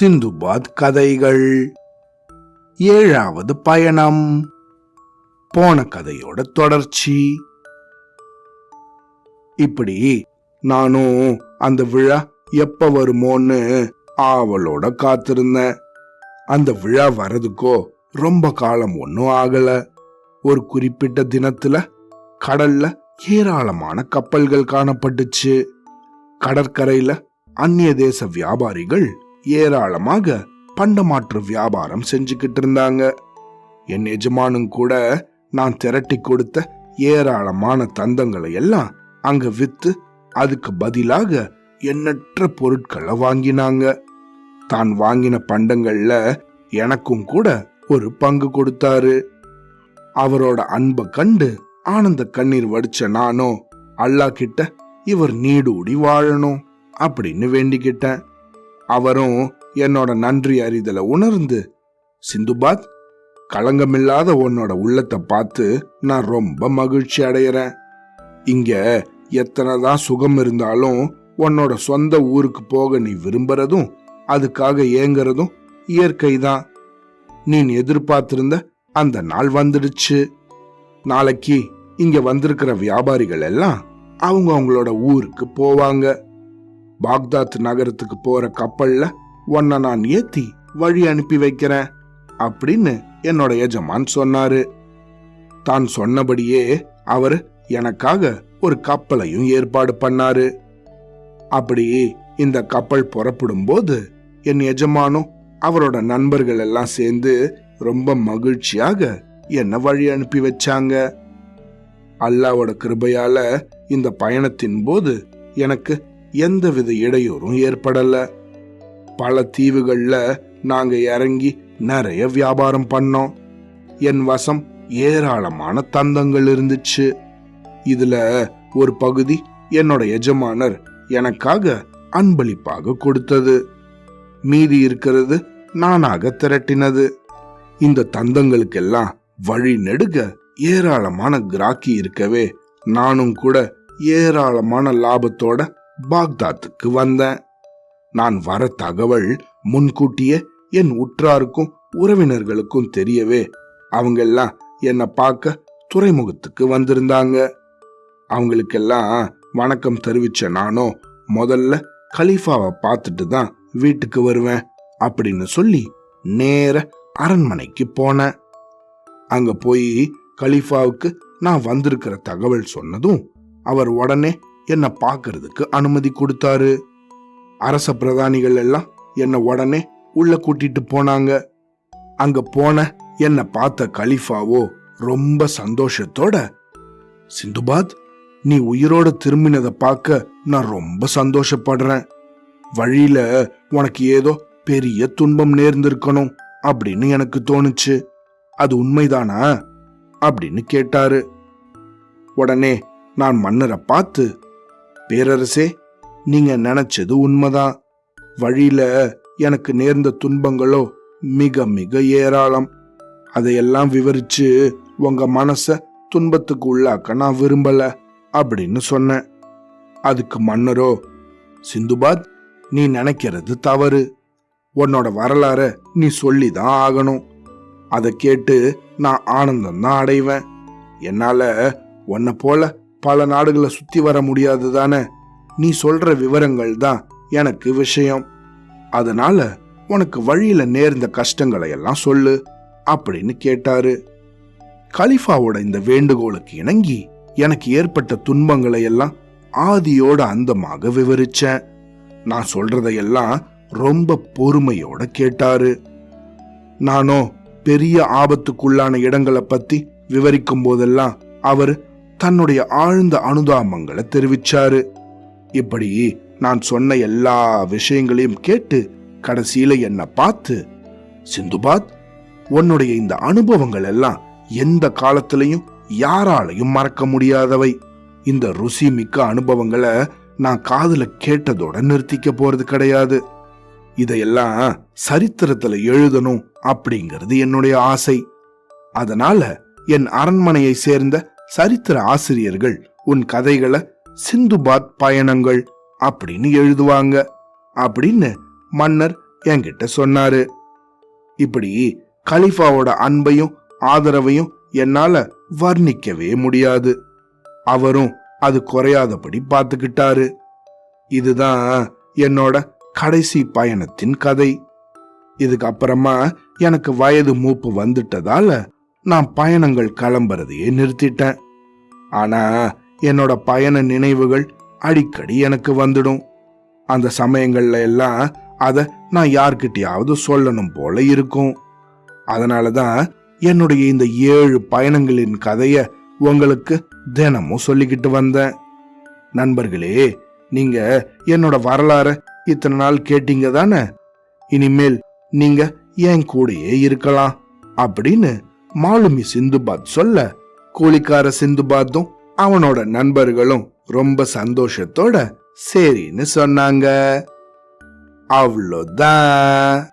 சிந்துபாத் கதைகள். ஏழாவது பயணம். போன கதையோட தொடர்ச்சி. இப்படி நானும் அந்த விழா எப்ப வருமோன்னு ஆவலோட காத்திருந்தேன். அந்த விழா வர்றதுக்கோ ரொம்ப காலம் ஒன்றும் ஆகல. ஒரு குறிப்பிட்ட தினத்துல கடல்ல ஏராளமான கப்பல்கள் காணப்பட்டுச்சு. கடற்கரையில அந்நிய தேச வியாபாரிகள் ஏராளமாக பண்டமாற்று வியாபாரம் செஞ்சுக்கிட்டு இருந்தாங்க என் எஜமானும் கூட நான் திரட்டி கொடுத்த ஏராளமான தந்தங்களை எல்லாம் அங்க வித்து அதுக்கு பதிலாக எண்ணற்ற பொருட்களை வாங்கினாங்க. தான் வாங்கின பண்டங்கள்ல எனக்கும் கூட ஒரு பங்கு கொடுத்தாரு. அவரோட அன்பை கண்டு ஆனந்த கண்ணீர் வடிச்ச நானோ அல்லாஹ் கிட்ட இவர் நீடூடி வாழணும். அப்படின்னு வேண்டிக்கிட்டேன். அவரும் என்னோட நன்றி அறிதலை உணர்ந்து சிந்துபாத் களங்கமில்லாத உன்னோட உள்ளத்தை பார்த்து நான் ரொம்ப மகிழ்ச்சி அடையிறேன். இங்க எத்தனை தான் சுகம் இருந்தாலும் உன்னோட சொந்த ஊருக்கு போக நீ விரும்புறதும் அதுக்காக ஏங்குறதும் இயற்கை தான். நீ எதிர்பார்த்திருந்த அந்த நாள் வந்துடுச்சு. நாளைக்கு இங்க வந்திருக்கிற வியாபாரிகள் எல்லாம் அவங்க அவங்களோட ஊருக்கு போவாங்க. பாக்தாத் நகரத்துக்கு போற கப்பல்ல உன்னை நான் ஏத்தி வழி அனுப்பி வைக்கிறேன் அப்படின்னு என்னோட எஜமான் சொன்னாரு. தான் சொன்னபடியே அவர் எனக்காக ஒரு கப்பலையும் ஏற்பாடு பண்ணாரு. அப்படி இந்த கப்பல் புறப்படும் போது என் எஜமானும் அவரோட நண்பர்கள் எல்லாம் சேர்ந்து ரொம்ப மகிழ்ச்சியாக என்னை வழி அனுப்பி வச்சாங்க. அல்லாவோட கிருபையால இந்த பயணத்தின் போது எனக்கு எந்தவித இடையூறும் ஏற்படல. பல தீவுகள்ல நாங்க இறங்கி நிறைய வியாபாரம் பண்ணோம். என் வசம் ஏராளமான தந்தங்கள் இருந்துச்சு. இதுல ஒரு பகுதி என்னோட எஜமானர் எனக்காக அன்பளிப்பாக கொடுத்தது. மீதி இருக்கிறது நானாக திரட்டினது. இந்த தந்தங்களுக்கெல்லாம் வழி நெடுக ஏராளமான கிராக்கி இருக்கவே நானும் கூட ஏராளமான லாபத்தோட பாக்தாத்துக்கு வந்தேன் நான் வர தகவல் முன்கூட்டியே என் உற்றாருக்கும் உறவினர்களுக்கும் தெரியவே. அவங்கெல்லாம் என்னை பார்க்க துறைமுகத்துக்கு வந்திருந்தாங்க. அவங்களுக்கெல்லாம் வணக்கம் தெரிவிச்ச நானும் முதல்ல கலீஃபாவை பார்த்துட்டு தான் வீட்டுக்கு வருவேன் அப்படின்னு சொல்லி நேர அரண்மனைக்கு போனேன். அங்க போய் கலீஃபாவுக்கு நான் வந்திருக்கிற தகவல் சொன்னதும் அவர் உடனே என்னை பார்க்கறதுக்கு அனுமதி கொடுத்தாரு. அரச பிரதானிகள் எல்லாம் என்னை உடனே உள்ள கூட்டிட்டு போனாங்க. அங்க போன என்னை பார்த்த கலீஃபாவோ ரொம்ப சந்தோஷத்தோட சிந்துபாத் நீ உயிரோட திரும்பினதை பார்க்க நான் ரொம்ப சந்தோஷப்படுறேன். வழியில உனக்கு ஏதோ பெரிய துன்பம் நேர்ந்திருக்கணும் அப்படின்னு எனக்கு தோணுச்சு. அது உண்மைதானா? அப்படின்னு கேட்டாரு. உடனே நான் மன்னரை பார்த்து பேரரசே நீங்க நினைச்சது உண்மைதான். வழியில எனக்கு நேர்ந்த துன்பங்களோ மிக மிக ஏராளம். அதையெல்லாம் விவரிச்சு உங்க மனச துன்பத்துக்கு உள்ளாக்க நான் விரும்பல அப்படின்னு சொன்னேன். அதுக்கு மன்னரோ சிந்துபாத் நீ நினைக்கிறது தவறு. உன்னோட வரலாற நீ சொல்லிதான் ஆகணும். அதை கேட்டு நான் ஆனந்தம் தான் அடைவேன். என்னால உன்னை போல பல நாடுகளை சுற்றி வர முடியாது தானே? நீ சொல்ற விவரங்கள் தான் எனக்கு விஷயம். அதனால உனக்கு வழியில நேர்ந்த கஷ்டங்களை எல்லாம் சொல்லு அப்படின்னு கேட்டாரு. கலிஃபாவோட இந்த வேண்டுகோளுக்கு இணங்கி எனக்கு ஏற்பட்ட துன்பங்களை எல்லாம் ஆதியோட அந்தமாக விவரிச்சேன். நான் சொல்றதையெல்லாம் ரொம்ப பொறுமையோட கேட்டாரு. நானோ பெரிய ஆபத்துக்குள்ளான இடங்களை பத்தி விவரிக்கும் போதெல்லாம் அவர் தன்னுடைய ஆழ்ந்த அனுதாபங்களை தெரிவிச்சாரு. இப்படி நான் சொன்ன எல்லா விஷயங்களையும் கேட்டு கடைசியில என்னை பார்த்து சிந்துபாத் உன்னுடைய இந்த அனுபவங்கள் எல்லாம் எந்த காலத்திலையும் யாராலையும் மறக்க முடியாதவை. இந்த ருசி மிக்க அனுபவங்களை நான் காதுல கேட்டதோட நிறுத்திக்க போறது கிடையாது. இதையெல்லாம் சரித்திரத்துல எழுதணும் அப்படிங்கிறது என்னுடைய ஆசை. அதனால என் அரண்மனையை சேர்ந்த சரித்திர ஆசிரியர்கள் உன் கதைகளை சிந்துபாத் பயணங்கள் அப்படின்னு எழுதுவாங்க அப்படின்னு மன்னர் என்கிட்ட சொன்னாரு. இப்படி கலிஃபாவோட அன்பையும் ஆதரவையும் என்னால வர்ணிக்கவே முடியாது. அவரும் அது குறையாதபடி பார்த்துக்கிட்டாரு. இதுதான் என்னோட கடைசி பயணத்தின் கதை. இதுக்கப்புறமா எனக்கு வயது மூப்பு வந்துட்டதால நான் பயணங்கள் கிளம்புறதையே நிறுத்திட்டேன். ஆனா என்னோட பயண நினைவுகள் அடிக்கடி எனக்கு வந்துடும். அந்த சமயங்கள்ல எல்லாம் அதை நான் யார்கிட்டயாவது சொல்லணும் போல இருக்கும். அதனால தான் என்னுடைய இந்த ஏழு பயணங்களின் கதையை உங்களுக்கு தினமும் சொல்லிக்கிட்டு வந்தேன். நண்பர்களே நீங்க என்னோட வரலாற இத்தனை நாள் கேட்டீங்க தானே? இனிமேல் நீங்க என் கூடயே இருக்கலாம். அப்படின்னு மாலுமி சிந்துபாத் சொல்ல கூலிக்கார சிந்துபாத்தும் அவனோட நண்பர்களும் ரொம்ப சந்தோஷத்தோட சரின்னு சொன்னாங்க. அவ்வளோதான்